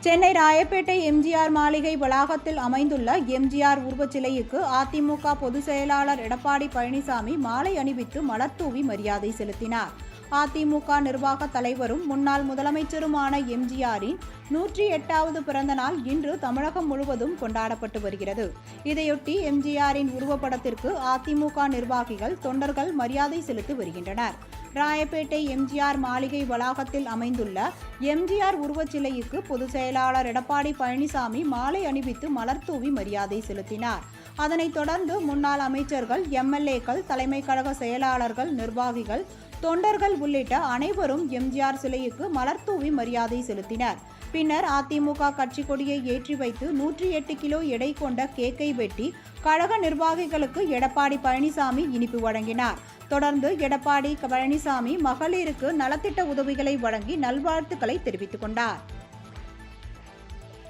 சென்னை ராயப்பேட்டை எம்ஜிஆர் மாளிகை வளாகத்தில் அமைந்துள்ள எம்ஜிஆர் உருவச்சிலைக்கு அதிமுக பொதுச் செயலாளர் எடப்பாடி பழனிசாமி மாலை அணிவித்து மலர்தூவி மரியாதை செலுத்தினார். அதிமுக நிர்வாக தலைவரும் முன்னாள் முதலமைச்சருமான எம்ஜிஆரின் நூற்றி எட்டாவது பிறந்த நாள் இன்று தமிழகம் முழுவதும் கொண்டாடப்பட்டு வருகிறது. இதையொட்டி எம்ஜிஆரின் உருவப்படத்திற்கு அதிமுக நிர்வாகிகள் தொண்டர்கள் மரியாதை செலுத்தி வருகின்றனர். ராயப்பேட்டை எம்ஜிஆர் மாளிகை வளாகத்தில் அமைந்துள்ள எம்ஜிஆர் உருவச்சிலைக்கு பொதுச் செயலாளர் எடப்பாடி பழனிசாமி மாலை அணிவித்து மலர்தூவி மரியாதை செலுத்தினார். அதனைத் தொடர்ந்து முன்னாள் அமைச்சர்கள் எம்எல்ஏக்கள் தலைமை கழக செயலாளர்கள் நிர்வாகிகள் தொண்டர்கள் உள்ளிட்ட அனைவரும் எம்ஜிஆர் சிலைக்கு மலர்தூவி மரியாதை செலுத்தினர். பின்னர் அதிமுக கட்சி கொடியை ஏற்றி வைத்து நூற்றி எட்டு கிலோ எடை கொண்ட கேக்கை வெட்டி கழக நிர்வாகிகளுக்கு எடப்பாடி பழனிசாமி இனிப்பு வழங்கினார். தொடர்ந்து எடப்பாடி பழனிசாமி மகளிருக்கு நலத்திட்ட உதவிகளை வழங்கி நல்வாழ்த்துக்களை தெரிவித்துக் கொண்டார்.